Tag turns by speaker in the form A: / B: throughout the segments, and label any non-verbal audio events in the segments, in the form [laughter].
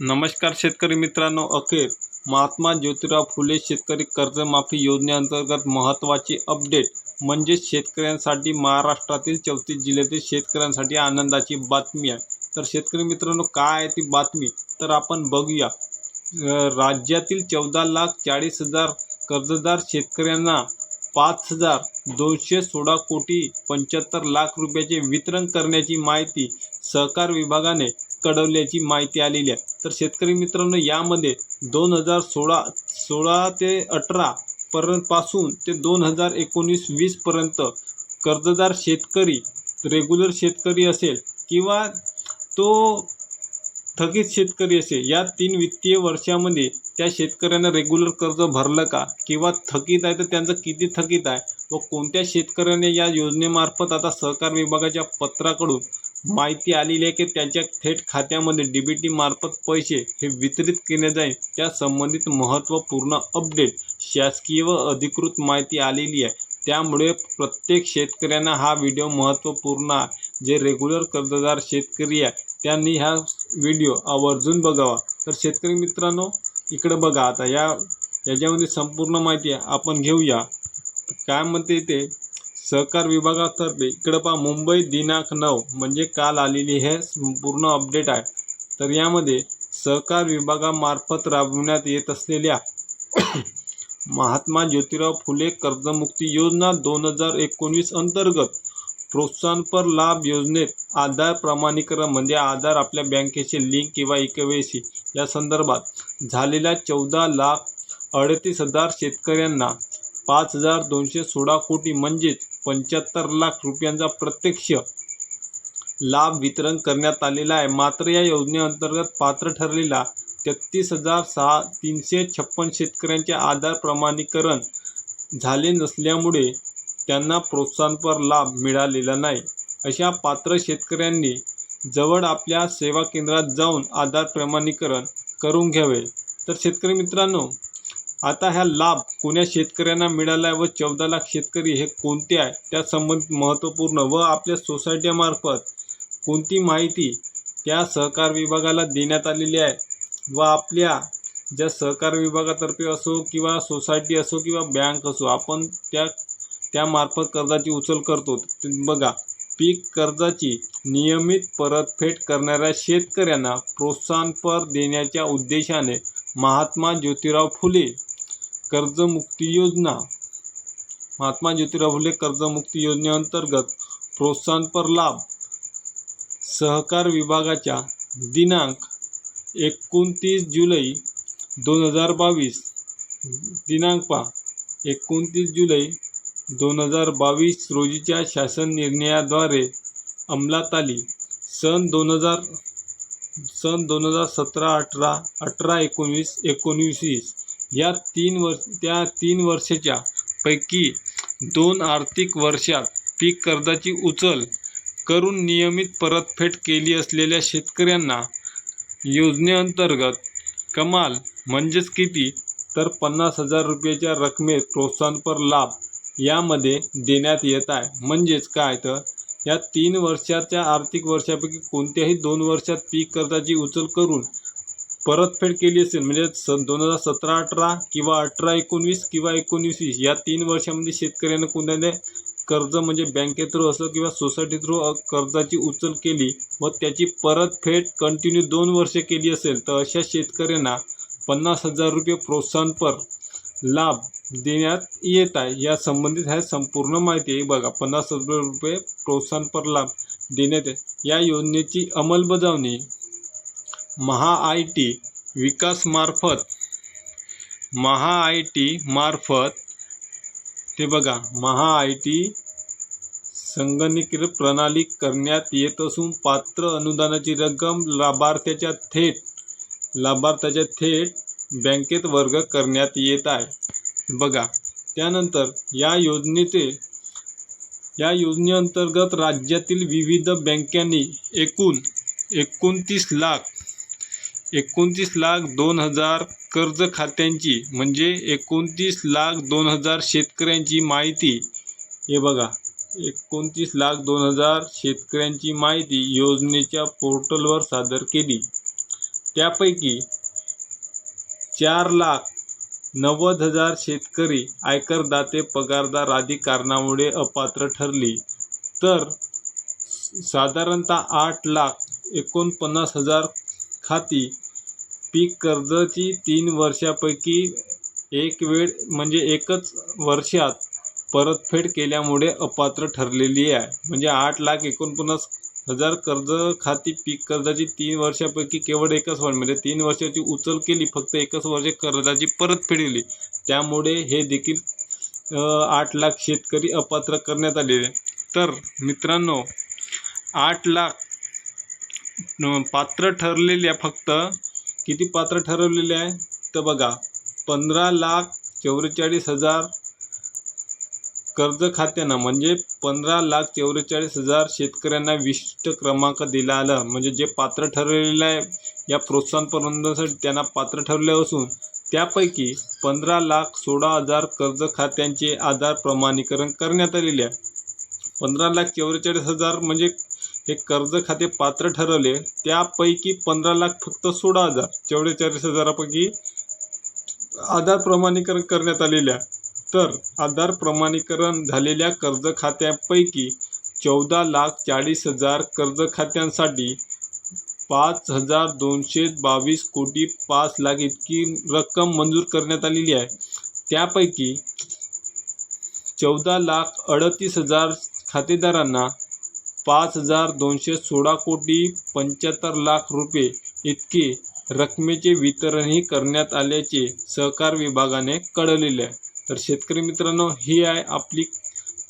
A: नमस्कार शेतकरी मित्रांनो अखेर महात्मा ज्योतिराव फुले शेतकरी कर्जमाफी योजनेअंतर्गत महत्त्वाची अपडेट म्हणजेच शेतकऱ्यांसाठी महाराष्ट्रातील चौतीस जिल्ह्यातील शेतकऱ्यांसाठी आनंदाची बातमी आहे. तर शेतकरी मित्रांनो काय आहे ती बातमी? तर आपण बघूया. राज्यातील चौदा लाख चाळीस हजार कर्जदार शेतकऱ्यांना पाच हजार दोनशे सोळा कोटी पंच्याहत्तर लाख रुपयाचे वितरण करण्याची माहिती सहकार विभागाने कळवल्याची माहिती आलेली आहे. तर शेतकरी मित्रांनो यामध्ये दोन हजार सोळा सोळा ते अठरा पर्यंत पासून ते दोन हजार एकोणीस वीसपर्यंत कर्जदार शेतकरी रेग्युलर शेतकरी असेल किंवा तो थकीत शेतकरी असेल या तीन वित्तीय वर्षामध्ये त्या शेतकऱ्यांना रेग्युलर कर्ज भरलं का? किंवा थकीत आहे तर त्यांचं किती थकीत आहे? व कोणत्या शेतकऱ्याने या योजनेमार्फत आता सहकार विभागाच्या पत्राकडून माहिती आलेली आहे की त्यांच्या थेट खात्यामध्ये डी बी टी मार्फत पैसे हे वितरित केले जाईल. त्या संबंधित महत्त्वपूर्ण अपडेट शासकीय व अधिकृत माहिती आलेली आहे. त्यामुळे प्रत्येक शेतकऱ्यांना हा व्हिडिओ महत्त्वपूर्ण आहे. जे रेग्युलर कर्जदार शेतकरी आहे त्यांनी हा व्हिडिओ आवर्जून बघावा. तर शेतकरी मित्रांनो इकडे बघा आता. या याच्यामध्ये संपूर्ण माहिती आपण घेऊया. काय म्हणते ते? सहकार विभागातर्फे इकडं पहा मुंबई दिनांक नऊ म्हणजे काल आलेली हे संपूर्ण अपडेट आहे. तर यामध्ये सहकार विभागामार्फत राबविण्यात येत असलेल्या महात्मा ज्योतिराव फुले कर्जमुक्ती योजना दोन हजार एकोणीस अंतर्गत प्रोत्साहनपर लाभ योजनेत आधार प्रमाणीकरण म्हणजे आधार आपल्या बँकेचे लिंक किंवा ई या संदर्भात झालेल्या चौदा लाख अडतीस हजार शेतकऱ्यांना पाच हजार दोनशे सोळा कोटी म्हणजेच पंच्याहत्तर लाख रुपयांचा प्रत्यक्ष लाभ वितरण करण्यात आलेला आहे. मात्र या योजनेअंतर्गत पात्र ठरलेला तेहतीस हजार सहा तीनशे छप्पन शेतकऱ्यांचे आधार प्रमाणीकरण झाले नसल्यामुळे त्यांना प्रोत्साहनपर लाभ मिळालेला नाही. अशा पात्र शेतकऱ्यांनी जवळ आपल्या सेवा केंद्रात जाऊन आधार प्रमाणीकरण करून घ्यावे. तर शेतकरी मित्रांनो आता ह्या लाभ कोण्या शेतकऱ्यांना मिळाला आहे व चौदा लाख शेतकरी हे कोणते आहे? त्या संबंधित महत्त्वपूर्ण व आपल्या सोसायटीमार्फत कोणती माहिती त्या सहकार विभागाला देण्यात आलेली आहे? व आपल्या ज्या सहकार विभागातर्फे असो किंवा सोसायटी असो किंवा बँक असो आपण त्या त्यामार्फत कर्जाची उचल करतो. बघा पीक कर्जाची नियमित परतफेड करणाऱ्या शेतकऱ्यांना प्रोत्साहनपर देण्याच्या उद्देशाने महात्मा ज्योतिराव फुले कर्जमुक्ती योजना. महात्मा ज्योतिराव फुले कर्जमुक्ती योजनेअंतर्गत प्रोत्साहनपर लाभ. सहकार विभागाच्या दिनांक एकोणतीस जुलै दोन हजार बावीस. दिनांक पा एकोणतीस जुलै दोन हजार बावीस रोजीच्या शासन निर्णयाद्वारे अंमलात आली. सन दोन हजार सन दोन हजार सतरा अठरा अठरा एकोणवीस एकोणवीस या तीन वर्ष त्या तीन वर्षाच्या पैकी दोन आर्थिक वर्षात पीक कर्जाची उचल करून नियमित परतफेड केली असलेल्या शेतकऱ्यांना योजनेअंतर्गत कमाल म्हणजेच किती तर पन्नास हजार रुपयाच्या रकमेत प्रोत्साहनपर लाभ यामध्ये देण्यात येत आहे. म्हणजेच काय तर या तीन वर्षाच्या आर्थिक वर्षापैकी कोणत्याही दोन वर्षात पीक कर्जाची उचल करून परतफेड केली असेल म्हणजे सन दोन हजार सतरा अठरा किंवा अठरा एकोणवीस किंवा एकोणवीस वीस या तीन वर्षामध्ये शेतकऱ्यानं कोणाने कर्ज म्हणजे बँके थ्रू असो किंवा सोसायटी थ्रू कर्जाची उचल केली व त्याची परतफेड कंटिन्यू दोन वर्षे केली असेल तर अशा शेतकऱ्यांना पन्नास हजार रुपये प्रोत्साहनपर लाभ देण्यात येत आहे. या संबंधित ह्या संपूर्ण माहिती. आहे बघा पन्नास हजार रुपये प्रोत्साहनपर लाभ देण्यात या योजनेची अंमलबजावणी महा आय टी विकासमार्फत महा आय टी मार्फत ते बघा महा आय टी संगणकीकृत प्रणाली करण्यात येत असून पात्र अनुदानाची रक्कम लाभार्थ्याच्या थेट लाभार्थ्याच्या थेट बँकेत वर्ग करण्यात येत आहे. बघा त्यानंतर या योजनेचे या योजनेअंतर्गत राज्यातील विविध बँकांनी एकूण एकोणतीस लाख एकोणतीस लाख दोन हजार कर्ज खात्यांची म्हणजे एकोणतीस लाख दोन हजार शेतकऱ्यांची माहिती. हे बघा एकोणतीस लाख दोन हजार शेतकऱ्यांची माहिती योजनेच्या पोर्टलवर सादर केली. त्यापैकी चार लाख नव्वद हजार शेतकरी आयकरदाते पगारदार आदी कारणामुळे अपात्र ठरली. तर साधारणतः आठ लाख एकोणपन्नास हजार खाती. पीक कर्जाची तीन वर्षापैकी एक वेळ म्हणजे एकच वर्षात परतफेड केल्यामुळे अपात्र ठरलेली आहे. म्हणजे आठ लाख एकोणपन्नास हजार कर्ज खाती पीक कर्जाची तीन वर्षापैकी केवळ एकच वर्ष म्हणजे तीन वर्षाची उचल केली फक्त एकच वर्ष कर्जाची परतफेड केली. त्यामुळे हे देखील आठ लाख शेतकरी अपात्र करण्यात आलेले. तर मित्रांनो आठ लाख पात्र ठरलेल्या फक्त किती पात्र ठरवलेले आहे? तर बघा पंधरा लाख चौवेचाळीस हजार कर्ज खात्यांना म्हणजे पंधरा लाख चौवेचाळीस हजार शेतकऱ्यांना विशिष्ट क्रमांक दिला आला. म्हणजे जे पात्र ठरलेलं आहे या प्रोत्साहन परवानगीसाठी त्यांना पात्र ठरले असून त्यापैकी पंधरा लाख सोळा हजार कर्ज खात्यांचे आधार प्रमाणीकरण करण्यात आलेले आहे. पंधरा लाख चौवेचाळीस हजार म्हणजे हे कर्ज खाते पात्र ठरवले त्यापैकी पंधरा लाख फक्त सोळा हजार चौवेचाळीस हजारापैकी आधार प्रमाणीकरण करण्यात आलेल्या. तर आधार प्रमाणीकरण झालेल्या कर्ज खात्यापैकी चौदा लाख चाळीस हजार कर्ज खात्यांसाठी पाच हजार दोनशे बावीस कोटी पाच लाख इतकी रक्कम मंजूर करण्यात आलेली आहे. त्यापैकी चौदा लाख अडतीस हजार खातेदारांना पाच हजार दोनशे सोळा कोटी पंच्याहत्तर लाख रुपये इतके रकमेचे वितरणही करण्यात आल्याचे सहकार विभागाने कळवलेले आहे. तर शेतकरी मित्रांनो ही आहे आपली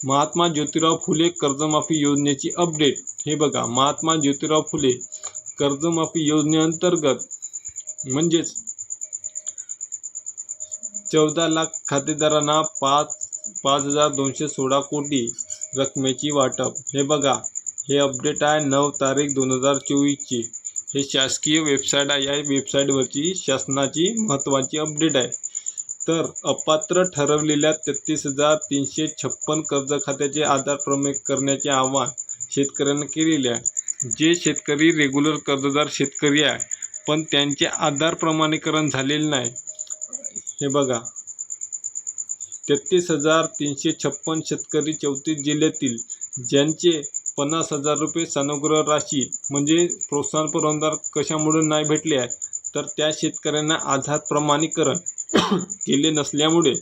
A: महात्मा ज्योतिराव फुले कर्जमाफी योजनेची अपडेट. हे बघा महात्मा ज्योतिराव फुले कर्जमाफी योजनेअंतर्गत म्हणजेच चौदा लाख खातेदारांना पाच पाच हजार दोनशे सोळा कोटी रकमेची वाटप. हे बघा हे अपडेट आहे नऊ तारीख दोन हजार चोवीसची. हे शासकीय वेबसाईट आहे. या वेबसाईटवरची शासनाची महत्त्वाची अपडेट आहे. तर अपात्र ठरवलेल्या तेहतीस हजार तीनशे छप्पन कर्ज खात्याचे आधार प्रमेय करण्याचे आवाहन शेतकऱ्यांना केलेले आहे. जे शेतकरी रेग्युलर कर्जदार शेतकरी आहे पण त्यांचे आधार प्रमाणीकरण झालेले नाही. हे बघा. तेहतीस हजार तीनशे छप्पन शेतकरी चौतीस जिल्ह्यातील ज्यांचे पन्नास हजार रुपये सानुग्रह राशी म्हणजे प्रोत्साहन अनुदान कशामुळे नाही भेटले आहे? तर त्या शेतकऱ्यांना आधार प्रमाणीकरण [coughs] केले नसल्यामुळे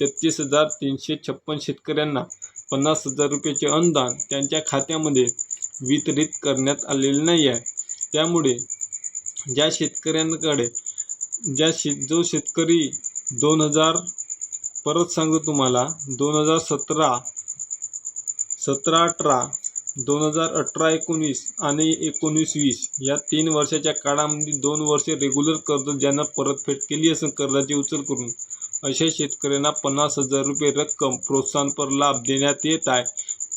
A: तेहतीस हजार तीनशे छप्पन शेतकऱ्यांना पन्नास हजार रुपयाचे अनुदान त्यांच्या खात्यामध्ये वितरित करण्यात आलेले नाही आहे. त्यामुळे ज्या शेतकऱ्यांकडे ज्या शेत जो शेतकरी दोन हजार परत सांगतो तुम्हाला दोन हजार सतरा सतरा अठरा दोन हजार अठरा एकोणीस आणि एकोणीस वीस या तीन वर्षाच्या काळामध्ये दोन वर्षे रेग्युलर कर्ज ज्यांना परतफेड केली असेल कर्जाची उचल करून अशा शेतकऱ्यांना पन्नास हजार रुपये रक्कम प्रोत्साहनपर लाभ देण्यात येत आहे.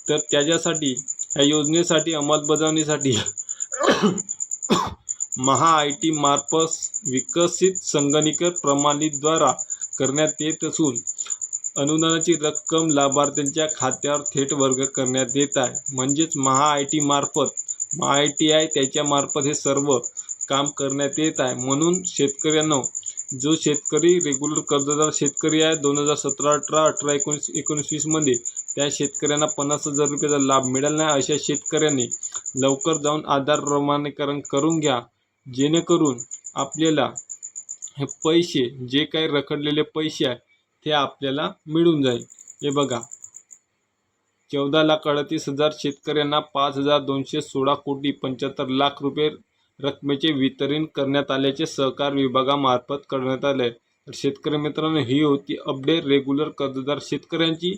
A: तर त्याच्यासाठी या योजनेसाठी अंमलबजावणीसाठी [coughs] महा आय टी मार्फत विकसित संगणकीय प्रणालीद्वारा करण्यात येत असून अनुदानाची रक्कम लाभार्थ्यांच्या खात्यावर थेट वर्ग करण्यात येत आहे. म्हणजेच महा आय टी मार्फत महा आय टी आय त्याच्यामार्फत हे सर्व काम करण्यात येत आहे. म्हणून शेतकऱ्यांना जो शेतकरी रेग्युलर कर्जदार शेतकरी आहे दोन हजार सतरा अठरा अठरा एकोणीस एकोणीस वीसमध्ये त्या शेतकऱ्यांना पन्नास हजार रुपयाचा लाभ मिळाला नाही. अशा शेतकऱ्यांनी लवकर जाऊन आधार प्रमाणीकरण करून घ्या. जेणेकरून आपल्याला हे पैसे जे काही रखडलेले पैसे आहे ते आपल्याला मिळून जाईल. हे बघा. चौदा लाख अडतीस हजार शेतकऱ्यांना पाच हजार दोनशे सोळा कोटी पंच्याहत्तर लाख रुपये रकमेचे वितरण करण्यात आल्याचे सहकार विभागामार्फत करण्यात आले आहे. तर शेतकरी मित्रांनो ही होती अपडेट रेग्युलर कर्जदार शेतकऱ्यांची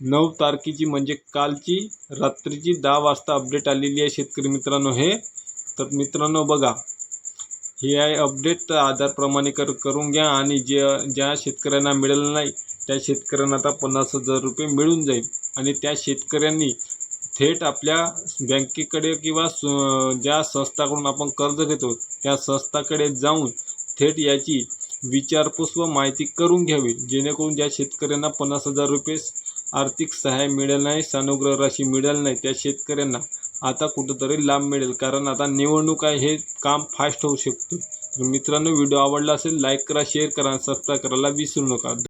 A: नऊ तारखेची म्हणजे कालची रात्रीची दहा वाजता अपडेट आलेली आहे शेतकरी मित्रांनो हे. तर मित्रांनो बघा. हे आहे अपडेट तर आधार प्रमाणीकरण करून घ्या आणि जे ज्या शेतकऱ्यांना मिळालं नाही त्या शेतकऱ्यांना आता पन्नास हजार रुपये मिळून जाईल. आणि त्या शेतकऱ्यांनी थेट आपल्या बँकेकडे किंवा स- ज्या संस्थाकडून आपण कर्ज घेतो त्या संस्थाकडे जाऊन थेट याची विचारपूस व माहिती करून घ्यावी. जेणेकरून ज्या शेतकऱ्यांना पन्नास हजार रुपये आर्थिक सहाय्य मिळेल नाही सानुग्रह राशी मिळेल नाही त्या शेतकऱ्यांना आता कुठंतरी लाभ मिळेल. कारण आता निवडणूक आहे हे काम फास्ट होऊ शकते. तर मित्रांनो व्हिडिओ आवडला असेल लाईक करा शेअर करा सबस्क्राईब करायला विसरू नका.